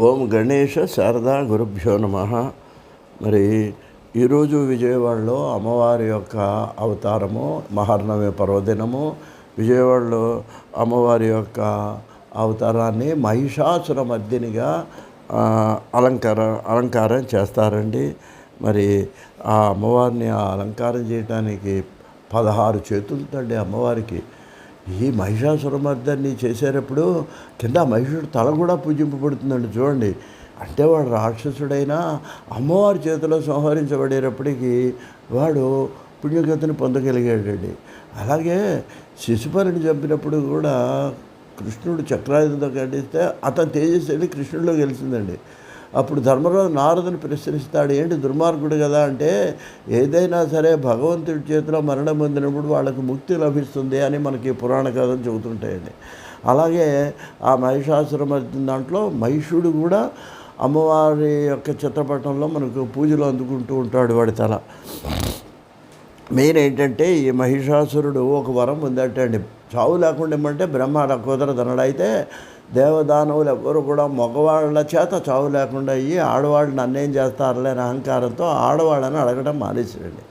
ఓం గణేష శారదా గురుభ్యో నమ. మరి ఈరోజు విజయవాడలో అమ్మవారి యొక్క అవతారము మహర్నవి పర్వదినము. విజయవాడలో అమ్మవారి యొక్క అవతారాన్ని మహిషాసుర మధ్యనిగా అలంకార అలంకారం చేస్తారండి. మరి ఆ అమ్మవారిని ఆ అలంకారం చేయడానికి పదహారు చేతులతోండి అమ్మవారికి ఈ మహిషాసురమర్దన్ని చేసేటప్పుడు కింద మహిషుడు తల కూడా పూజింపబడుతుందండి చూడండి. అంటే వాడు రాక్షసుడైనా అమ్మవారి చేతిలో సంహరించబడేటప్పటికీ వాడు పుణ్యగతిని పొందగలిగాడండి. అలాగే శిశుపరిని చంపినప్పుడు కూడా కృష్ణుడు చక్రాయుధంతో ఖండిస్తే అతను తేజస్సు వెళ్ళి కృష్ణుడిలో గెలిచిందండి. అప్పుడు ధర్మరాజు నారదుని ప్రశ్నిస్తాడు ఏంటి దుర్మార్గుడు కదా? అంటే ఏదైనా సరే భగవంతుడి చేతిలో మరణం పొందినప్పుడు వాళ్ళకు ముక్తి లభిస్తుంది అని మనకి పురాణ కథలు చెబుతుంటాయండి. అలాగే ఆ మహిషాసురమర్దిన దాంట్లో మహిషుడు కూడా అమ్మవారి యొక్క చిత్రపటంలో మనకు పూజలు అందుకుంటూ ఉంటాడు వాడి తల. మెయిన్ ఏంటంటే ఈ మహిషాసురుడు ఒక వరం ఉందటండి చావు లేకుండా ఏమంటే బ్రహ్మ అలా కుదరదనడు అయితే దేవదానవులు ఎవ్వరు కూడా మగవాళ్ళ చేత చావు లేకుండా అయ్యి ఆడవాళ్ళు నన్నేం చేస్తారులే అని అహంకారంతో ఆడవాళ్ళని అడగడం మానేసిరండి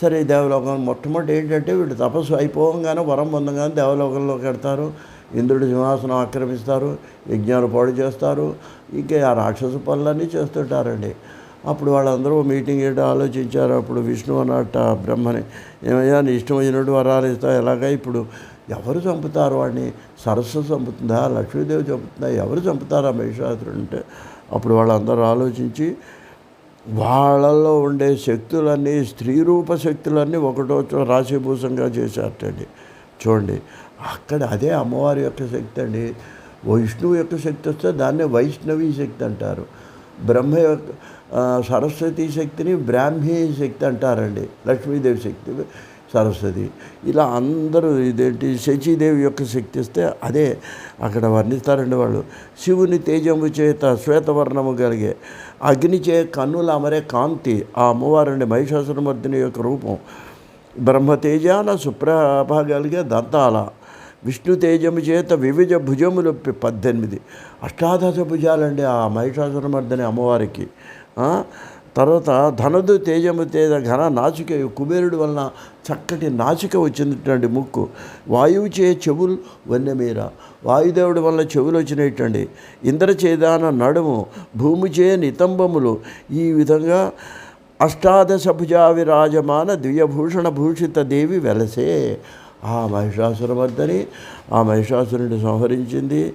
సరే ఈ దేవలోకం మొట్టమొదటి ఏంటంటే వీడు తపస్సు అయిపోగానే వరం పొందగానే దేవలోకంలోకి వెడతారు ఇంద్రుడి సింహాసనం ఆక్రమిస్తారు యజ్ఞాలు పాడు చేస్తారు ఇంకా ఆ రాక్షస పనులన్నీ చేస్తుంటారండి. అప్పుడు వాళ్ళందరూ మీటింగ్ ఏంటో ఆలోచించారు. అప్పుడు విష్ణు అన్నట్ట బ్రహ్మని ఏమయ్యా నీ ఇష్టం వచ్చినట్టు వరాలు ఇస్తా ఎలాగా? ఇప్పుడు ఎవరు చంపుతారు వాడిని? సరస్సు చంపుతుందా? లక్ష్మీదేవి చంపుతుందా? ఎవరు చంపుతారా మహిషాసురుడు? అంటే అప్పుడు వాళ్ళందరూ ఆలోచించి వాళ్ళల్లో ఉండే శక్తులన్నీ స్త్రీ రూప శక్తులన్నీ ఒకటో రాశిభూషంగా చేశారటండి. చూడండి అక్కడ అదే అమ్మవారి యొక్క శక్తి అండి. విష్ణువు యొక్క శక్తి వస్తే దాన్నే వైష్ణవి శక్తి అంటారు. బ్రహ్మ యొక్క సరస్వతి శక్తిని బ్రాహ్మీ శక్తి అంటారండి. లక్ష్మీదేవి శక్తి సరస్వతి. ఇలా అందరూ ఇదేంటి శచీదేవి యొక్క శక్తి ఇస్తే అదే అక్కడ వర్ణిస్తారండి వాళ్ళు. శివుని తేజము చేత శ్వేతవర్ణము కలిగే అగ్నిచే కన్నుల అమరే కాంతి ఆ అమ్మవారండి మహిషాసురమర్దిని యొక్క రూపం. బ్రహ్మ తేజాన సుప్రభ కలిగే దంతాల. విష్ణు తేజము చేత వివిధ భుజములు పద్దెనిమిది. అష్టాదశ భుజాలండి ఆ మహిషాసురమర్దని అమ్మవారికి. తర్వాత ధనదు తేజము తేజ ఘన నాచిక కుబేరుడు వలన చక్కటి నాచిక వచ్చినటువంటి ముక్కు. వాయువు చే చెవులు వన్నెమీర. వాయుదేవుడి వల్ల చెవులు వచ్చినట్టండి ఇంద్రచేదాన నడుము భూమి చే నితంబములు. ఈ విధంగా అష్టాదశ భుజా విరాజమాన ద్వియభూషణ భూషిత దేవి వెలసే. ఆ మహిషాసురమర్దని ఆ మహిషాసురుడిని సంహరించింది.